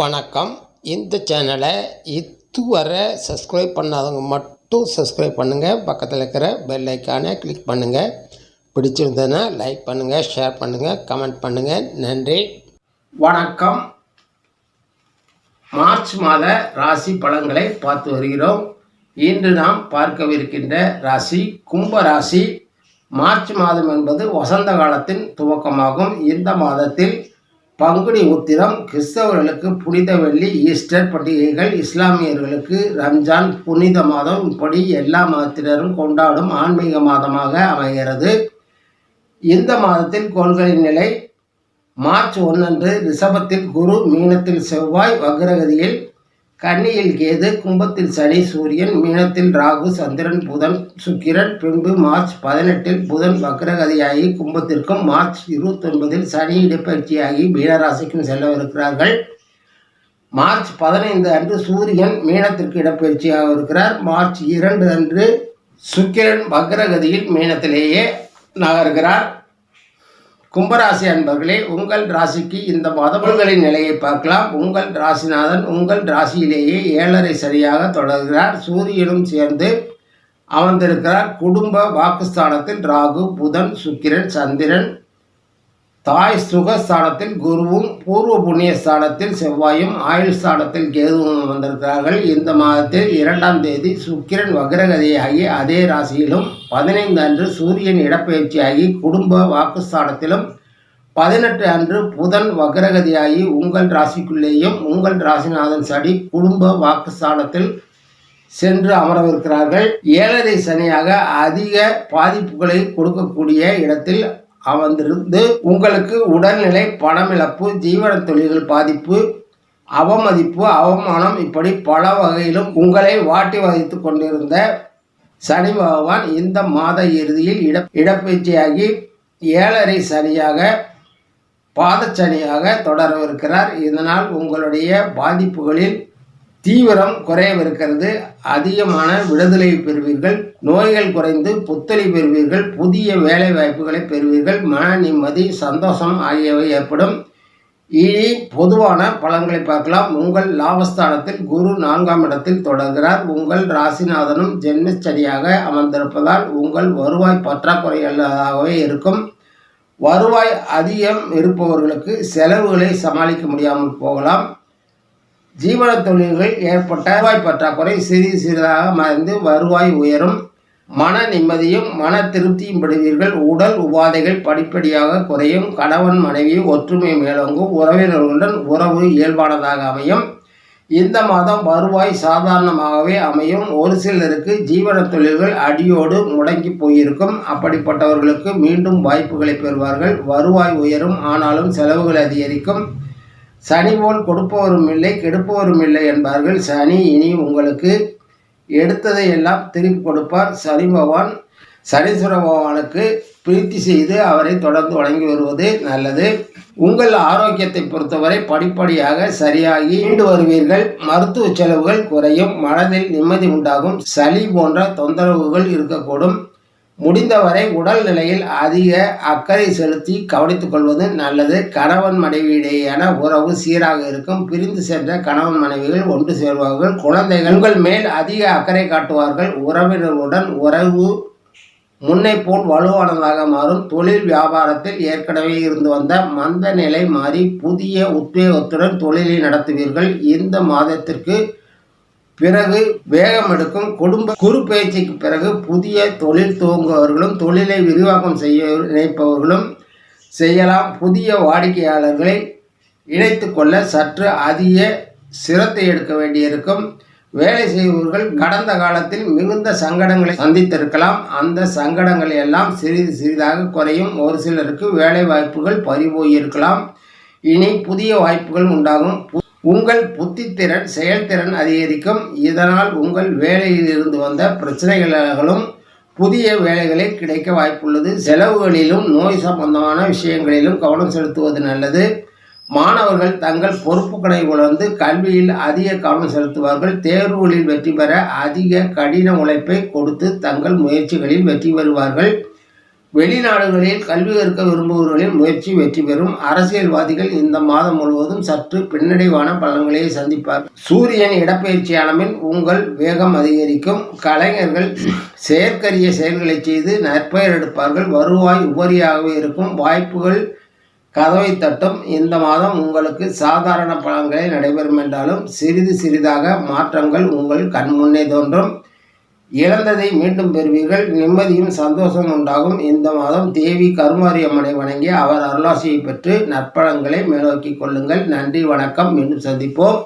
வணக்கம். இந்த சேனலை இதுவரை சப்ஸ்கிரைப் பண்ணாதவங்க மட்டும் சப்ஸ்கிரைப் பண்ணுங்கள் பக்கத்தில் இருக்கிற பெல் ஐக்கானை கிளிக் பண்ணுங்கள் பிடிச்சிருந்ததுன்னா லைக் பண்ணுங்கள் ஷேர் பண்ணுங்கள் கமெண்ட் பண்ணுங்கள் நன்றி. வணக்கம். மார்ச் மாத ராசி பலன்களை பார்த்து வருகிறோம். இன்று நாம் பார்க்கவிருக்கின்ற ராசி கும்ப ராசி. மார்ச் மாதம் என்பது வசந்த காலத்தின் துவக்கமாகும். இந்த மாதத்தில் பங்குனி உத்திரம் கிறிஸ்தவர்களுக்கு புனித வெள்ளி ஈஸ்டர் பண்டிகைகள் இஸ்லாமியர்களுக்கு ரம்ஜான் புனித மாதம் இப்படி எல்லா மதத்தினரும் கொண்டாடும் ஆன்மீக மாதமாக அமைகிறது. இந்த மாதத்தில் கோள்களின் நிலை மார்ச் ஒன்றன்று ரிஷபத்தில் குரு மீனத்தில் செவ்வாய் வக்ரகதியில் கன்னியில் கேது கும்பத்தில் சனி சூரியன் மீனத்தில் ராகு சந்திரன் புதன் சுக்கிரன் பின்பு மார்ச் பதினெட்டில் புதன் வக்ரகதியாகி கும்பத்திற்கும் மார்ச் இருபத்தொன்பதில் சனி இடப்பயிற்சியாகி மீனராசிக்கும் செல்லவிருக்கிறார்கள். மார்ச் பதினைந்து அன்று சூரியன் மீனத்திற்கு இடப்பயிற்சியாக இருக்கிறார். மார்ச் இரண்டு அன்று சுக்கிரன் வக்ரகதியில் மீனத்திலேயே நகர்கிறார். கும்பராசி அன்பர்களே உங்கள் ராசிக்கு இந்த மதபுல்களின் நிலையை பார்க்கலாம். உங்கள் ராசிநாதன் உங்கள் ராசியிலேயே ஏழரை சரியாக தொடர்கிறார். சூரியனும் சேர்ந்து அமர்ந்திருக்கிறார். குடும்ப வாக்குஸ்தானத்தில் ராகு புதன் சுக்கிரன் சந்திரன் தாய் சுகஸ்தானத்தில் குருவும் பூர்வ புண்ணிய ஸ்தானத்தில் செவ்வாயும் ஆயுள் ஸ்தானத்தில் கேதுவும் வந்திருக்கிறார்கள். இந்த மாதத்தில் இரண்டாம் தேதி சுக்கிரன் வக்ரகதியாகி அதே ராசியிலும் பதினைந்து அன்று சூரியன் இடப்பெயர்ச்சியாகி குடும்ப வாக்குஸ்தானத்திலும் பதினெட்டு அன்று புதன் வக்ரகதியாகி உங்கள் ராசிக்குள்ளேயும் உங்கள் ராசிநாதன் சடி குடும்ப வாக்குஸ்தானத்தில் சென்று அமரவிருக்கிறார்கள். ஏழரை சனியாக அதிக பாதிப்புகளை கொடுக்கக்கூடிய இடத்தில் அமர்ந்திருந்து உங்களுக்கு உடல்நிலை பணமிழப்பு ஜீவன தொழில்கள் பாதிப்பு அவமதிப்பு அவமானம் இப்படி பல வகையிலும் உங்களை வாட்டி வதைத்து கொண்டிருந்த சனி பகவான் இந்த மாத இறுதியில் இட இடப்பெயர்ச்சியாகி ஏழரை சனியாக பாதச்சனியாக தொடரவிருக்கிறார். இதனால் உங்களுடைய பாதிப்புகளில் தீவிரம் குறையவிருக்கிறது. அதிகமான விடுதலை பெறுவீர்கள். நோய்கள் குறைந்து புத்தளி பெறுவீர்கள். புதிய வேலை வாய்ப்புகளை பெறுவீர்கள். மன நிம்மதி சந்தோஷம் ஆகியவை ஏற்படும். இனி பொதுவான பலன்களை பார்க்கலாம். உங்கள் லாபஸ்தானத்தில் குரு நான்காம் இடத்தில் தொடர்கிறார். உங்கள் ராசிநாதனும் ஜென்மச்சனியாக அமர்ந்திருப்பதால் உங்கள் வருவாய் பற்றாக்குறை அல்லதாகவே இருக்கும். வருவாய் அதிகம் இருப்பவர்களுக்கு செலவுகளை சமாளிக்க முடியாமல் போகலாம். ஜீவன தொழில்கள் ஏற்பட்ட வருவாய் பற்றாக்குறை சிறிது சிறிதாக மறைந்து வருவாய் உயரும். மன நிம்மதியும் மன திருப்தியும் பெறுவீர்கள். உடல் உபாதைகள் படிப்படியாக குறையும். கணவன் மனைவி ஒற்றுமை மேலோங்கும். உறவினர்களுடன் உறவு இயல்பானதாக அமையும். இந்த மாதம் வருவாய் சாதாரணமாகவே அமையும். ஒரு சிலருக்கு ஜீவன தொழில்கள் அடியோடு முடங்கி போயிருக்கும். அப்படிப்பட்டவர்களுக்கு மீண்டும் வாய்ப்புகளை பெறுவார்கள். வருவாய் உயரும். ஆனாலும் செலவுகள் அதிகரிக்கும். சனி போல் கொடுப்பவரும் இல்லை கெடுப்பவரும் இல்லை என்பார்கள். சனி இனி உங்களுக்கு எடுத்ததை எல்லாம் திருப்பி கொடுப்பார். சனி பகவான் சனீஸ்வர பகவானுக்கு பிரீத்தி செய்து அவரை தொடர்ந்து வழங்கி வருவது நல்லது. உங்கள் ஆரோக்கியத்தை பொறுத்தவரை படிப்படியாக சரியாகி மீண்டு வருவீர்கள். மருத்துவ செலவுகள் குறையும் மனதில் நிம்மதி உண்டாகும். சளி போன்ற தொந்தரவுகள் இருக்கக்கூடும். முடிந்தவரை உடல் நிலையில் அதிக அக்கறை செலுத்தி கவனித்துக் கொள்வது நல்லது. கணவன் மனைவியிடையேயான உறவு சீராக இருக்கும். பிரிந்து சென்ற கணவன் மனைவிகள் ஒன்று சேர்வார்கள். குழந்தைகள் உங்கள் மேல் அதிக அக்கறை காட்டுவார்கள். உறவினர்களுடன் உறவு முன்னை போல் வலுவானதாக மாறும். தொழில் வியாபாரத்தில் ஏற்கனவே இருந்து வந்த மந்த நிலை மாறி புதிய உத்வேகத்துடன் தொழிலை நடத்துவீர்கள். இந்த மாதத்திற்கு பிறகு வேகம் எடுக்கும் குடும்ப குறு பயிற்சிக்கு பிறகு புதிய தொழில் துவங்குபவர்களும் தொழிலை விரிவாக்கம் செய்ய நினைப்பவர்களும் செய்யலாம். புதிய வாடிக்கையாளர்களை இணைத்து கொள்ள சற்று அதிக சிரத்தை எடுக்க வேண்டியிருக்கும். வேலை செய்பவர்கள் கடந்த காலத்தில் மிகுந்த சங்கடங்களை சந்தித்திருக்கலாம். அந்த சங்கடங்கள் எல்லாம் சிறிது சிறிதாக குறையும். ஒரு சிலருக்கு வேலை வாய்ப்புகள் பறிபோயிருக்கலாம். இனி புதிய வாய்ப்புகள் உண்டாகும். உங்கள் புத்தித்திறன் செயல்திறன் அதிகரிக்கும். இதனால் உங்கள் வேலையில் இருந்து வந்த பிரச்சனைகளும் புதிய வேலைகளை கிடைக்க வாய்ப்புள்ளது. செலவுகளிலும் நோய் சம்பந்தமான விஷயங்களிலும் கவனம் செலுத்துவது நல்லது. மாணவர்கள் தங்கள் பொறுப்புகளை உணர்ந்து கல்வியில் அதிக கவனம் செலுத்துவார்கள். தேர்வுகளில் வெற்றி பெற அதிக கடின உழைப்பை கொடுத்து தங்கள் முயற்சிகளில் வெற்றி பெறுவார்கள். வெளிநாடுகளில் கல்வி கற்க விரும்புபவர்களின் முயற்சி வெற்றி பெறும். அரசியல்வாதிகள் இந்த மாதம் முழுவதும் சற்று பின்னடைவான பலன்களை சந்திப்பார். சூரியன் இடப்பெயர்ச்சியான உங்கள் வேகம் அதிகரிக்கும். கலைஞர்கள் செயற்கரிய செயல்களை செய்து நற்பெயர் எடுப்பார்கள். வருவாய் உபரியாகவே இருக்கும். வாய்ப்புகள் கதவை தட்டும். இந்த மாதம் உங்களுக்கு சாதாரண பலன்களை நடைபெறும் என்றாலும் சிறிது சிறிதாக மாற்றங்கள் உங்கள் கண் முன்னே தோன்றும். இழந்ததை மீண்டும் பெறுவீர்கள். நிம்மதியும் சந்தோஷம் உண்டாகும். இந்த மாதம் தேவி கருமாரி அம்மனை வணங்கி அவர் அருளாசியை பெற்று நற்பழங்களை மேலோக்கிக் கொள்ளுங்கள். நன்றி வணக்கம். மீண்டும் சந்திப்போம்.